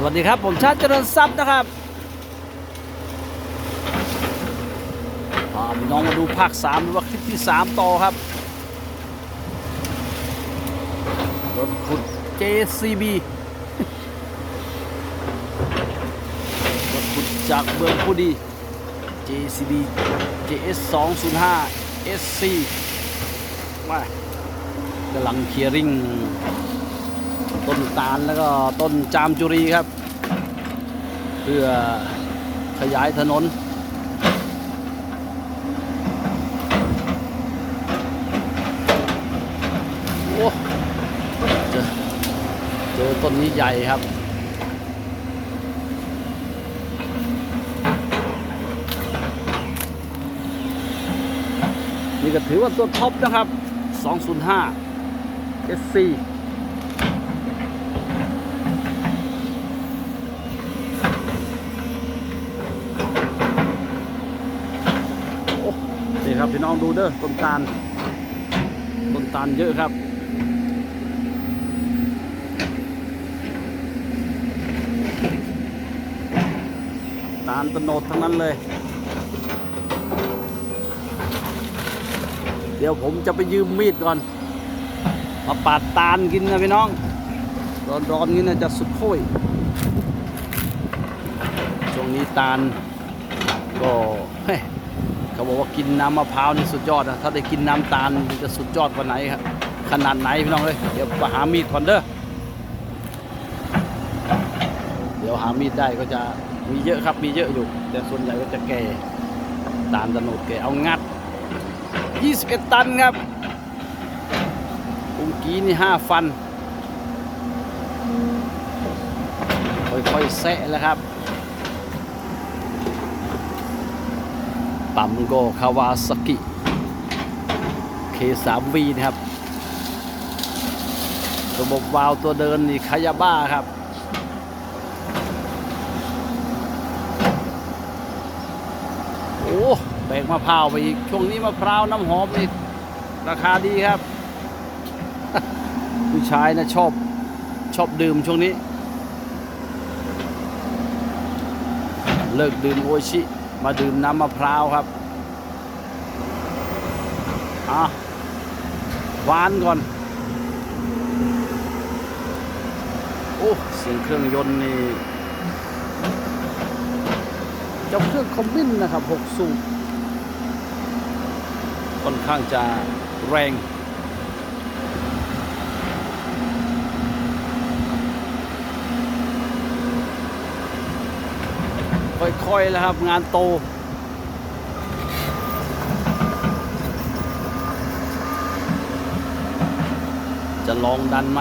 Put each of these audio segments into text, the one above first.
สวัสดีครับ ผมชาติเจริญทรัพย์นะครับพาพี่น้องมาดูภาค3หรือว่าคลิปที่ 3 ต่อครับ รถขุด JCB รถขุดจากเมืองผู้ดี JCB JS 205 SC มากำลังเคลียร์ริ่ง ต้นตาลแล้วก็ต้นจามจุรีครับ เพื่อขยายถนนโอ้เจอเจอต้นนี้ใหญ่ครับนี่ก็ถือว่าตัวท็อปนะครับ 205 SC โอ้นี่ ครับพี่น้องดูเด้อต้นตาลต้นตาลเยอะครับตาลตโนดทั้งนั้นเลย เดี๋ยวผมจะไปยืมมีดก่อน มาปาดตาลกินนะพี่น้อง ร้อนๆนี้นะจะสุดโค้ยช่วงนี้ตาลก็ เขาบอกว่ากินน้ำมะพร้าวนี่สุดยอดนะถ้าได้กินน้ำตาลจะสุดยอดกว่าไหนครับขนาดไหนพี่น้องเลยเดี๋ยวไปหามีดก่อนเด้อเดี๋ยวหามีดได้ก็จะมีเยอะครับมีเยอะอยู่ แต่ส่วนใหญ่ก็จะแก่ตาลตะโนดแก่เอางัด 21 ตันครับอุงกี้นี่ 5 ฟัน ค่อยๆแซะแล้วครับ ปั๊มโกคาวาสกิ K3V นะครับ ระบบวาล์วตัวเดินนี่คายาบ้าครับ โอ้แบกมะพร้าวไปอีก ช่วงนี้มะพร้าวน้ำหอมนี่ราคาดีครับ ผู้ชายนะชอบชอบดื่มช่วงนี้ เลิกดื่มโอชิ มาดื่มน้ำมะพร้าวครับอะหวานก่อน โอ้เสียงเครื่องยนต์นี่เจ้าเครื่องคอมบินนะครับ 6 สูบค่อนข้างจะแรง ค่อยๆแล้วครับ งานโต จะลองดันไหม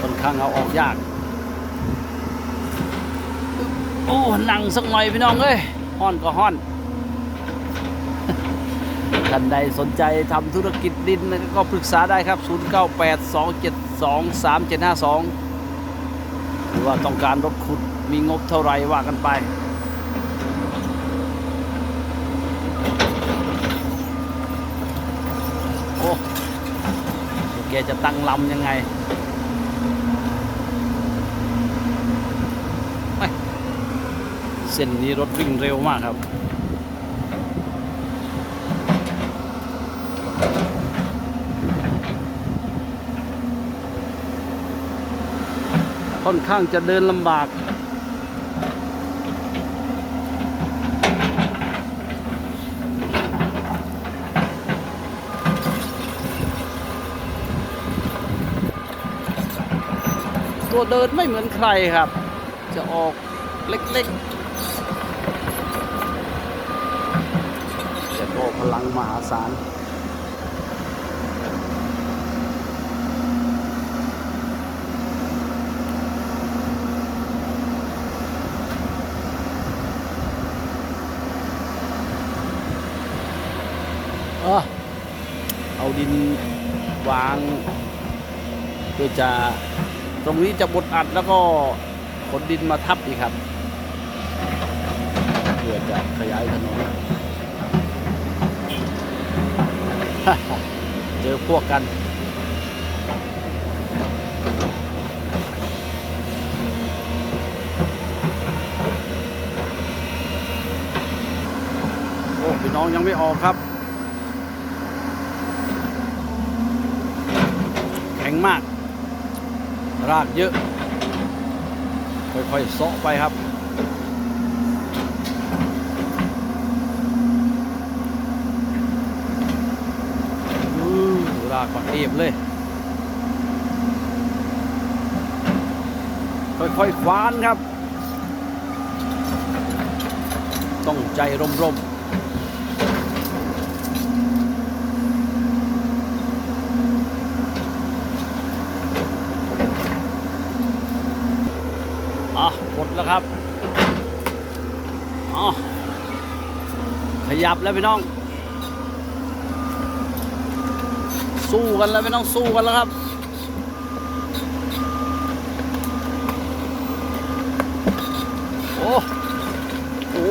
ค่อนข้างเอาออกยาก โอ้หนังสักหน่อยพี่น้องเอ้ยห้อนก็ห้อนท่านใดสนใจทำธุรกิจดินก็ปรึกษาได้ครับ 23752 หรือว่าต้องการรถขุดมีงบเท่าไหรว่ากันไป โอ้แกจะตั้งลำยังไงเส้นนี้รถวิ่งเร็วมากครับ ค่อนข้างจะเดินลำบาก ตัวเดินไม่เหมือนใครครับ จะออกเล็กๆแต่ก็พลังมหาศาล เอาดินวางเพื่อจะตรงนี้จะบดอัดแล้วก็ขนดินมาทับอีกครับ เพื่อจะขยายถนนเจอพวกกันโอ้พี่น้องยังไม่ออกครับ ข็งมาก รากเยอะ ค่อยๆเซาะไปครับอือรากปักเรียบเลย ค่อยๆควานครับ ต้องใจร่มๆอะหมด แล้วครับอ๋อขยับแล้วพี่น้อง สู้กันแล้วไม่ต้องสู้กันแล้วครับโอ้โอ้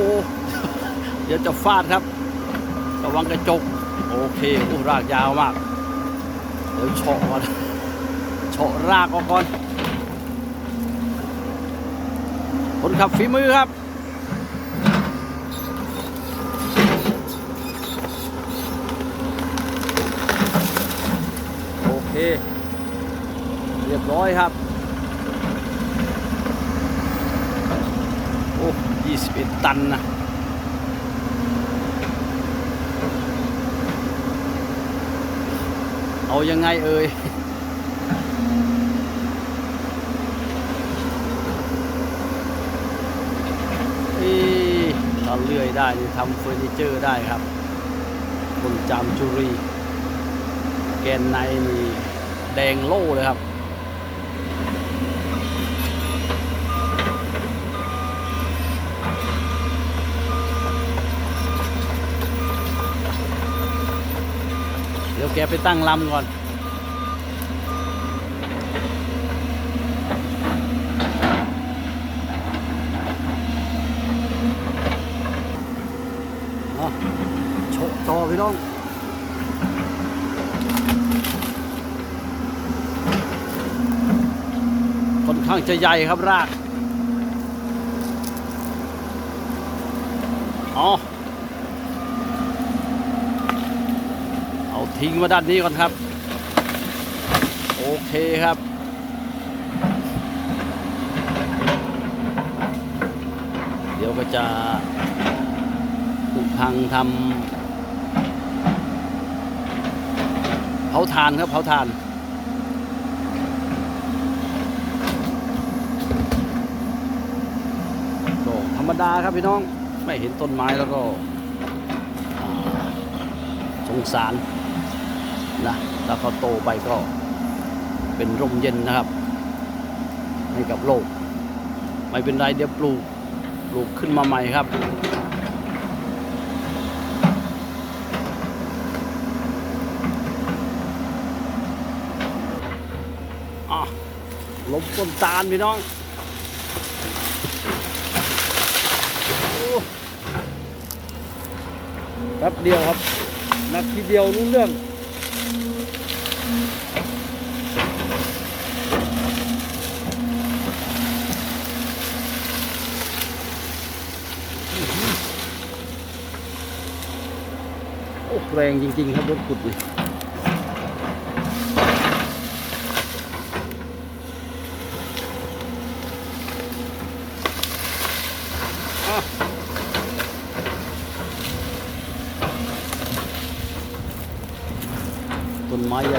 เดี๋ยวจะฟาดครับ ระวังกระจก โอเคโอ้รากยาวมาก เดี๋ยวเฉาะก่อนเฉาะรากออกก่อน คนขับฝีมือครับ โอเค เรียบร้อยครับ โอ้ยี่สิบเอ็ดตันนะเอายังไงเอ่ย เอ้ถ้า เลื่อยได้ทำเฟอร์นิเจอร์ได้ครับคนจามจุรี แกนในนี่แดงโล่เลยครับเดี๋ยวแกไปตั้งลำก่อน อะโชว์ต่อพี่น้อง ค่อน ข้างจะใหญ่ครับรากอ๋อเอาทิ้งมาด้านนี้ก่อนครับ โอเคครับเดี๋ยวก็จะปลูกพังทำเผาถ่านครับเผาถ่าน ก็ธรรม ดาครับพี่น้องไม่เห็นต้นไม้แล้วก็สงสารนะแล้วก็โตไปก็เป็นร่มเย็นนะครับ ให้กับโลก ไม่เป็นไรเดี๋ยวปลูกปลูกขึ้นมาใหม่ครับอะล้มต้นตาลพี่น้อง โอ้ แป๊บเดียวครับนาทีเดียวรู้เรื่องโอ้แรงจริงๆครับรถขุดเลย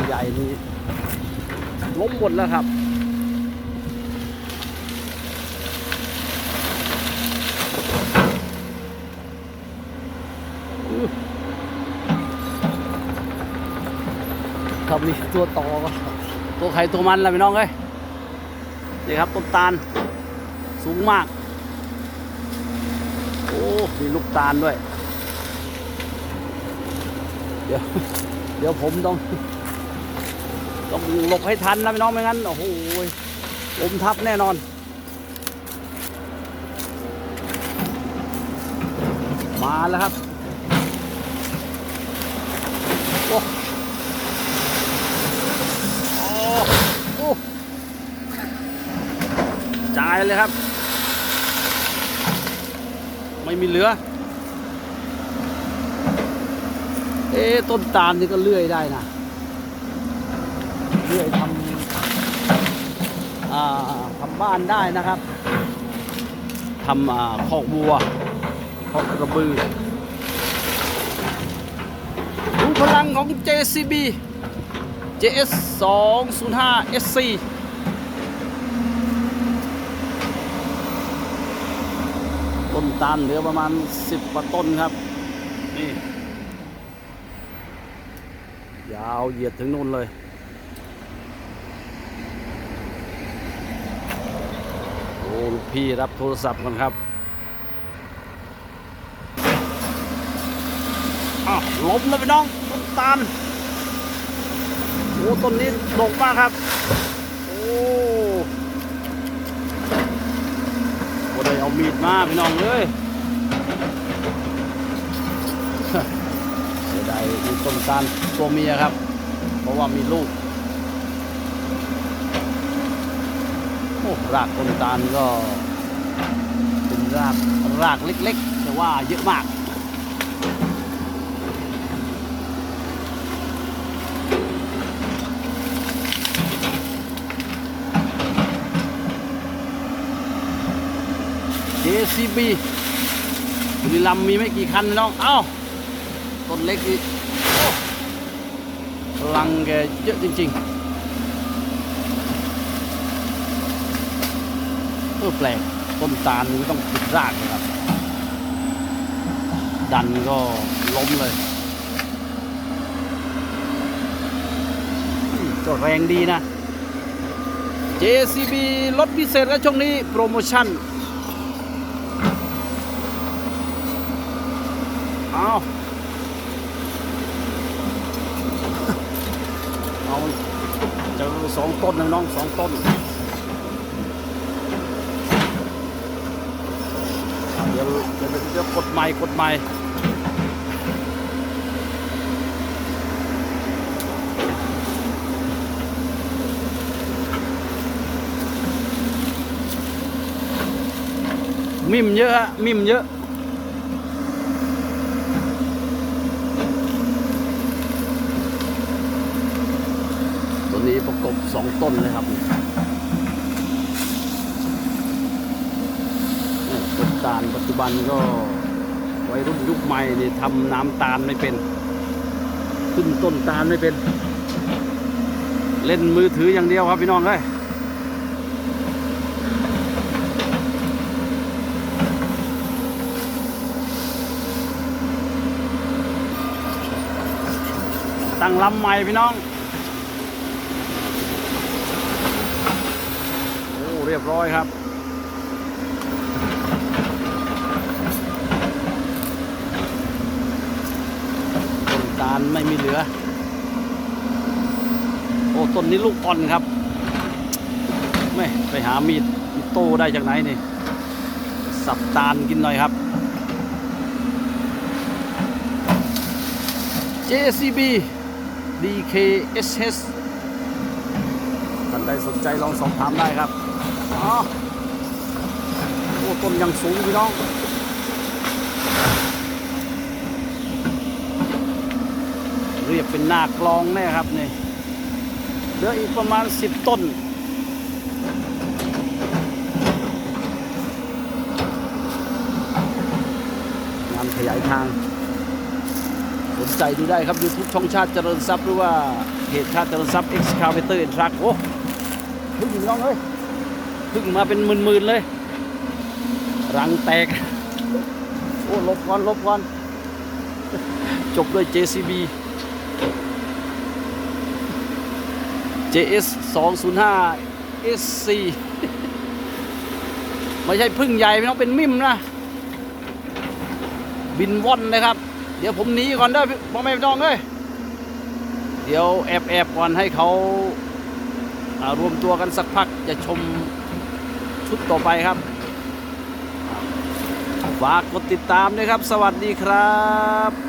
ใหญ่นี่ล้มหมดแล้วครับ ครับนี่ตัวต่อก็ตัวไข่ตัวมันแหละพี่น้องเอ้ยนี่ครับต้นตาลสูงมาก โอ้มีลูกตาลด้วย เดี๋ยว เดี๋ยวผมต้อง ต้องหลบให้ทันนะพี่น้องไม่งั้น โอ้โหผมทับแน่นอน มาแล้วครับโอ้โอ้จ่ายเลยครับ ไม่มีเหลือ เอ๊ต้นตาลนี่ก็เลื่อยได้นะ เลื่อยทำอทำบ้านได้นะครับทำคอกวัวคอกกระบือดูพลังของ JCB JS 205 SC ต้นตาลเหลือประมาณ 10กว่าต้นครับ นี่ ยาวเหยียดถึงนู่นเลย โอ้ ลูกพี่รับโทรศัพท์กันครับอ้าวล้มแล้วพี่น้องต้นตาลโอ้ต้นนี้ดกมากครับ โอ้โอ้ได้เอามีดมาพี่น้องเลยเสียดายต้นตาลตัวเมียครับ เพราะว่ามีลูก โอ้ รากต้นตาลก็เป็นรากรากเล็กๆ แต่ว่าเยอะมาก JCB บุรีรัมมีไม่กี่คันนะน้อง เอ้า ต้นเล็กนี่พลังแกเยอะจริง ๆ อแปลกต้นตาลนี่ต้องปิดรากเลยครับ ดันก็ล้มเลยก็แรงดีนะ JCB รถพิเศษและช่วงนี้โปรโมชั่นเอาเอาเจอสองต้นนะน้องสองต้นอะเดี๋ยวเดี๋ยวเดี๋ยวกดไม้กดไม้มิมเยอะฮะมิมเยอะตัวนี้ประกบสองต้นเลยครับเนี่ย ตาลปัจจุบันก็วัยรุ่นยุคใหม่นี่ทำน้ำตาลไม่เป็น ขึ้นต้นตาลไม่เป็น เล่นมือถืออย่างเดียวครับพี่น้องเลยตั้งลำใหม่พี่น้อง โอ้ เรียบร้อยครับ ต้นไม่มีเหลือ โอ้ต้นนี้ลูกอ่อนครับไม่ไปหามีดมีโต้ได้จากไหนนี่ สับตาลกินหน่อยครับ JCB DKSH ท่านใดสนใจลองสอบถามได้ครับ อ๋อ โอ้ต้นยังสูงพี่น้อง เรียบเป็นหน้ากลองแน่ครับนี่เหลืออีกประมาณ 10 ต้น งานขยายทาง สนใจดูได้ครับ YouTube ช่องชาติเจริญทรัพย์หรือว่าเพจชาติเจริญทรัพย์ Excavator and Truck โอ้พึ่งน้องเลยพึ่งมาเป็นหมื่นๆเลย รังแตก โอ้ลบก่อนลบก่อน จบด้วย JCB JS 205 SC ไม่ใช่พึ่งใหญ่ไม่ต้องเป็นมิมนะ บินว่อนเลยครับ เดี๋ยวผมหนีก่อนเด้อพ่อแม่พี่น้องเอ้ยเดี๋ยวแอบแอบก่อนให้เขาารวมตัวกันสักพักจะชมชุดต่อไปครับฝากกดติดตามด้วยครับ สวัสดีครับ